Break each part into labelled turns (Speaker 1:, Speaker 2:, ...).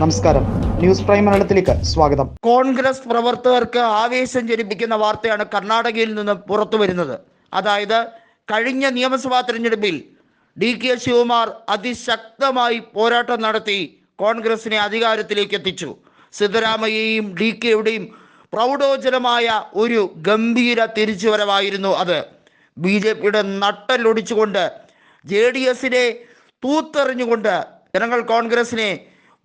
Speaker 1: നമസ്കാരം. News prime മലയാളത്തിലേക്ക് സ്വാഗതം.
Speaker 2: കോൺഗ്രസ് പ്രവർത്തകർക്ക് ആവേശം ജനിപ്പിക്കുന്ന വാർത്തയാണ് കർണാടകയിൽ നിന്ന് പുറത്തു വരുന്നത്. അതായത് കഴിഞ്ഞ നിയമസഭാ തെരഞ്ഞെടുപ്പിൽ ഡി കെ ശിവകുമാർ അതിശക്തമായി പോരാട്ടം നടത്തി കോൺഗ്രസിനെ അധികാരത്തിലേക്ക് എത്തിച്ചു. സിദ്ധരാമയ്യയും ഡി കെയുടെയും പ്രൗഢോജനമായ ഒരു ഗംഭീര തിരിച്ചുവരവായിരുന്നു അത്. ബി ജെ പിയുടെ നട്ടലൊടിച്ചുകൊണ്ട് ജെ ഡി എസിനെ തൂത്തെറിഞ്ഞുകൊണ്ട് ജനങ്ങൾ കോൺഗ്രസിനെ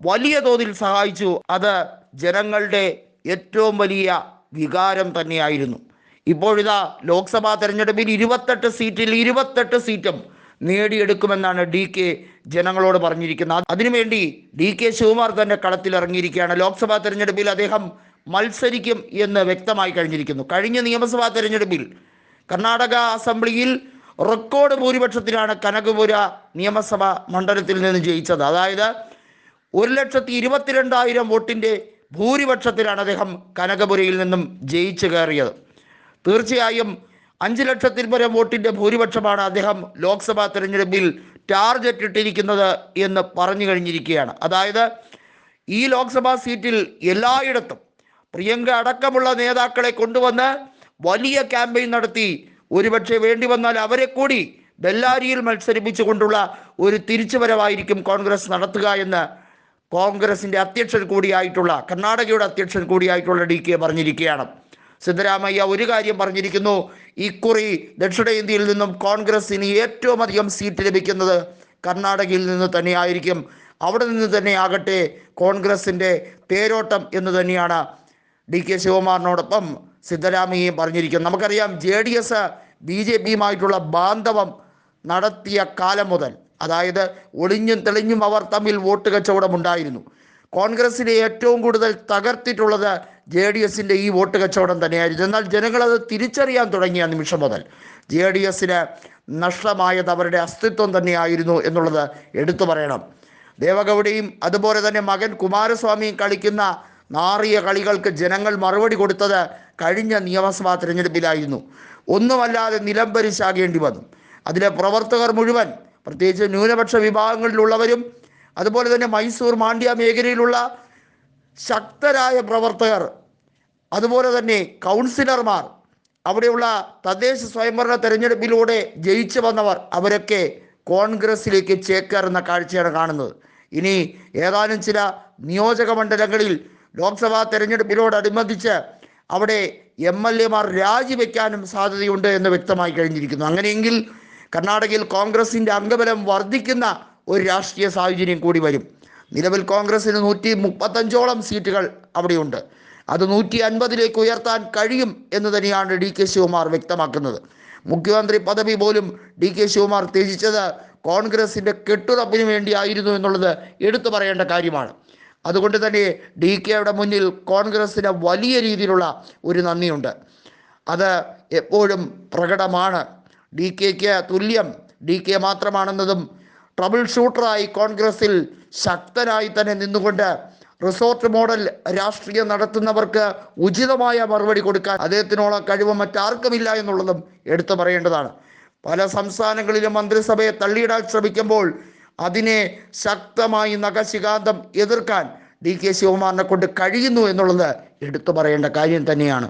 Speaker 2: വലിയ തോതിൽ സഹായിച്ചു. അത് ജനങ്ങളുടെ ഏറ്റവും വലിയ വികാരം തന്നെയായിരുന്നു. ഇപ്പോഴിതാ ലോക്സഭാ തെരഞ്ഞെടുപ്പിൽ ഇരുപത്തെട്ട് സീറ്റിൽ ഇരുപത്തെട്ട് സീറ്റും നേടിയെടുക്കുമെന്നാണ് ഡി കെ ജനങ്ങളോട് പറഞ്ഞിരിക്കുന്നത്. അതിനുവേണ്ടി ഡി കെ ശിവകുമാർ തന്നെ കളത്തിലിറങ്ങിയിരിക്കുകയാണ് ലോക്സഭാ തെരഞ്ഞെടുപ്പിൽ അദ്ദേഹം മത്സരിക്കും എന്ന് വ്യക്തമായി കഴിഞ്ഞിരിക്കുന്നു. കഴിഞ്ഞ നിയമസഭാ തെരഞ്ഞെടുപ്പിൽ കർണാടക അസംബ്ലിയിൽ റെക്കോർഡ് ഭൂരിപക്ഷത്തിലാണ് കനകപുര നിയമസഭാ മണ്ഡലത്തിൽ നിന്ന് ജയിച്ചത്. അതായത് ഒരു ലക്ഷത്തി ഇരുപത്തിരണ്ടായിരം വോട്ടിന്റെ ഭൂരിപക്ഷത്തിലാണ് അദ്ദേഹം കനകപുരയിൽ നിന്നും ജയിച്ചു കയറിയത്. തീർച്ചയായും അഞ്ച് ലക്ഷത്തിൽ പരം വോട്ടിന്റെ ഭൂരിപക്ഷമാണ് അദ്ദേഹം ലോക്സഭാ തെരഞ്ഞെടുപ്പിൽ ടാർഗറ്റ് ഇട്ടിരിക്കുന്നത് എന്ന് പറഞ്ഞു കഴിഞ്ഞിരിക്കുകയാണ്. അതായത് ഈ ലോക്സഭാ സീറ്റിൽ എല്ലായിടത്തും പ്രിയങ്ക അടക്കമുള്ള നേതാക്കളെ കൊണ്ടുവന്ന് വലിയ ക്യാമ്പയിൻ നടത്തി. ഒരുപക്ഷെ വേണ്ടി വന്നാൽ അവരെ കൂടി ബെല്ലാരിയിൽ മത്സരിപ്പിച്ചുകൊണ്ടുള്ള ഒരു തിരിച്ചുവരവായിരിക്കും കോൺഗ്രസ് നടത്തുക എന്ന് കോൺഗ്രസിന്റെ അധ്യക്ഷൻ കൂടിയായിട്ടുള്ള കർണാടകയുടെ അധ്യക്ഷൻ കൂടിയായിട്ടുള്ള ഡി കെ പറഞ്ഞിരിക്കുകയാണ്. സിദ്ധരാമയ്യ ഒരു കാര്യം പറഞ്ഞിരിക്കുന്നു ഇക്കുറി ദക്ഷിണേന്ത്യയിൽ നിന്നും കോൺഗ്രസിന് ഏറ്റവും അധികം സീറ്റ് ലഭിക്കുന്നത് കർണാടകയിൽ നിന്ന് തന്നെയായിരിക്കും. അവിടെ നിന്ന് തന്നെ ആകട്ടെ കോൺഗ്രസിന്റെ തേരോട്ടം എന്ന് തന്നെയാണ് ഡി കെ ശിവകുമാറിനോടൊപ്പം സിദ്ധരാമയ്യയും പറഞ്ഞിരിക്കുന്നത്. നമുക്കറിയാം J D S B J പിയുമായിട്ടുള്ള ബാന്ധവം നടത്തിയ കാലം മുതൽ അതായത് ഒളിഞ്ഞും തെളിഞ്ഞും അവർ തമ്മിൽ വോട്ട് കച്ചവടം ഉണ്ടായിരുന്നു കോൺഗ്രസിനെ ഏറ്റവും കൂടുതൽ തകർത്തിട്ടുള്ളത് ജെ ഡി എസിന്റെ ഈ വോട്ട് കച്ചവടം തന്നെയായിരുന്നു. എന്നാൽ ജനങ്ങളത് തിരിച്ചറിയാൻ തുടങ്ങിയ നിമിഷം മുതൽ ജെ ഡി എസിന് നഷ്ടമായത് അവരുടെ അസ്തിത്വം തന്നെയായിരുന്നു എന്നുള്ളത് എടുത്തു പറയണം. ദേവഗൗഡയും അതുപോലെ തന്നെ മകൻ കുമാരസ്വാമിയും കളിക്കുന്ന നാറിയ കളികൾക്ക് ജനങ്ങൾ മറുപടി കൊടുത്തത് കഴിഞ്ഞ നിയമസഭാ തിരഞ്ഞെടുപ്പിലായിരുന്നു. ഒന്നുമല്ലാതെ നിലംപരിശാകേണ്ടി വന്നു. അതിലെ പ്രവർത്തകർ മുഴുവൻ പ്രത്യേകിച്ച് ന്യൂനപക്ഷ വിഭാഗങ്ങളിലുള്ളവരും അതുപോലെ തന്നെ മൈസൂർ മാണ്ഡ്യ മേഖലയിലുള്ള ശക്തരായ പ്രവർത്തകർ അതുപോലെ തന്നെ കൗൺസിലർമാർ അവിടെയുള്ള തദ്ദേശ സ്വയംഭരണ തെരഞ്ഞെടുപ്പിലൂടെ ജയിച്ചു വന്നവർ അവരൊക്കെ കോൺഗ്രസിലേക്ക് ചേക്കേറുന്ന കാഴ്ചയാണ് കാണുന്നത്. ഇനി ഏതാനും ചില നിയോജക മണ്ഡലങ്ങളിൽ ലോക്സഭാ തെരഞ്ഞെടുപ്പിനോടനുബന്ധിച്ച് അവിടെ എം എൽ എമാർ രാജിവെക്കാനും സാധ്യതയുണ്ട് എന്ന് വ്യക്തമായി കഴിഞ്ഞിരിക്കുന്നു. അങ്ങനെയെങ്കിൽ കർണാടകയിൽ കോൺഗ്രസിന്റെ അംഗബലം വർദ്ധിക്കുന്ന ഒരു രാഷ്ട്രീയ സാഹചര്യം കൂടി വരും. നിലവിൽ കോൺഗ്രസിന് നൂറ്റി മുപ്പത്തഞ്ചോളം സീറ്റുകൾ അവിടെയുണ്ട്. അത് നൂറ്റി അൻപതിലേക്ക് ഉയർത്താൻ കഴിയും എന്ന് തന്നെയാണ് ഡി കെ ശിവകുമാർ വ്യക്തമാക്കുന്നത്. മുഖ്യമന്ത്രി പദവി പോലും ഡി കെ ശിവകുമാർ ത്യജിച്ചത് കോൺഗ്രസിന്റെ കെട്ടുറപ്പിന് വേണ്ടിയായിരുന്നു എന്നുള്ളത് എടുത്തു പറയേണ്ട കാര്യമാണ്. അതുകൊണ്ട് തന്നെ ഡി കെയുടെ മുന്നിൽ കോൺഗ്രസ്സിന് വലിയ രീതിയിലുള്ള ഒരു നന്ദിയുണ്ട്. അത് എപ്പോഴും പ്രകടമാണ്. ഡി കെക്ക് തുല്യം. ഡി കെ മാത്രമാണെന്നതും ട്രബിൾ ഷൂട്ടറായി കോൺഗ്രസിൽ ശക്തനായി തന്നെ നിന്നുകൊണ്ട് റിസോർട്ട് മോഡൽ രാഷ്ട്രീയം നടത്തുന്നവർക്ക് ഉചിതമായ മറുപടി കൊടുക്കാൻ അദ്ദേഹത്തിനോളം കഴിവ് മറ്റാർക്കുമില്ല എന്നുള്ളതും എടുത്തു പറയേണ്ടതാണ്. പല സംസ്ഥാനങ്ങളിലും മന്ത്രിസഭയെ തള്ളിയിടാൻ ശ്രമിക്കുമ്പോൾ അതിനെ ശക്തമായി നഖശികാന്തം എതിർക്കാൻ ഡി കെ ശിവകുമാറിനെ കൊണ്ട് കഴിയുന്നു എന്നുള്ളത് എടുത്തു പറയേണ്ട കാര്യം തന്നെയാണ്.